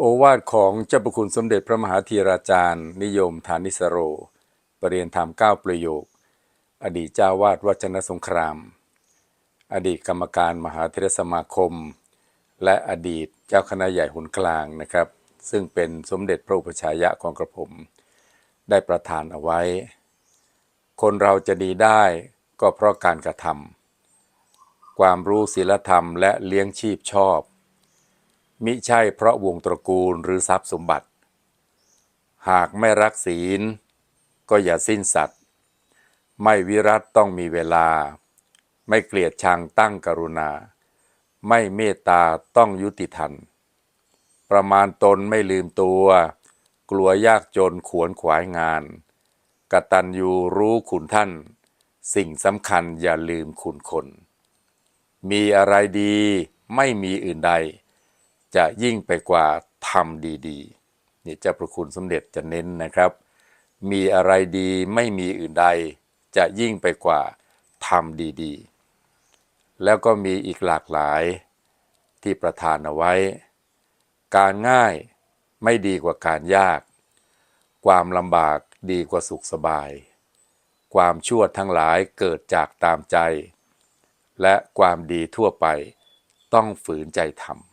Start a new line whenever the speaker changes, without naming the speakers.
โอวาทของเจ้าประคุณสมเด็จพระมหาธีราจารย์ นิยมฐานิสโร ปรริยนธรรมเก้าประโยค อดีตเจ้าวาดวัชนสงคราม อดีตกรรมการมหาเทรสมาคม และอดีตเจ้าคณะใหญ่หุนกลางนะครับ ซึ่งเป็นสมเด็จพระอุปชายะของกระผม ได้ประทานเอาไว้ คนเราจะดีได้ก็เพราะการกระทำความรู้ศีลธรรมและเลี้ยงชีพชอบ มิใช่เพราะวงตระกูลหรือทรัพย์สมบัติ หากไม่รักศีล ก็อย่าสิ้นสัตว์ ไม่วิรัตต้องมีเวลา ไม่เกลียดชังตั้งกรุณา ไม่เมตตาต้องยุติธรรมประมาณตนไม่ลืมตัว กลัวยากจนขวนขวายงาน กตัญญูรู้คุณท่าน สิ่งสำคัญอย่าลืมคุณคน มีอะไรดีไม่มีอื่นใด จะยิ่งไปกว่าทำดีๆนี่เจ้าประคุณสมเด็จจะเน้นนะครับ มีอะไรดีไม่มีอื่นใด จะยิ่งไปกว่าทำดีๆ แล้วก็มีอีกหลากหลายที่ประทานเอาไว้ การง่ายไม่ดีกว่าการยาก ความลำบากดีกว่าสุขสบาย ความชั่วทั้งหลายเกิดจากตามใจ และความดีทั่วไปต้องฝืนใจทำ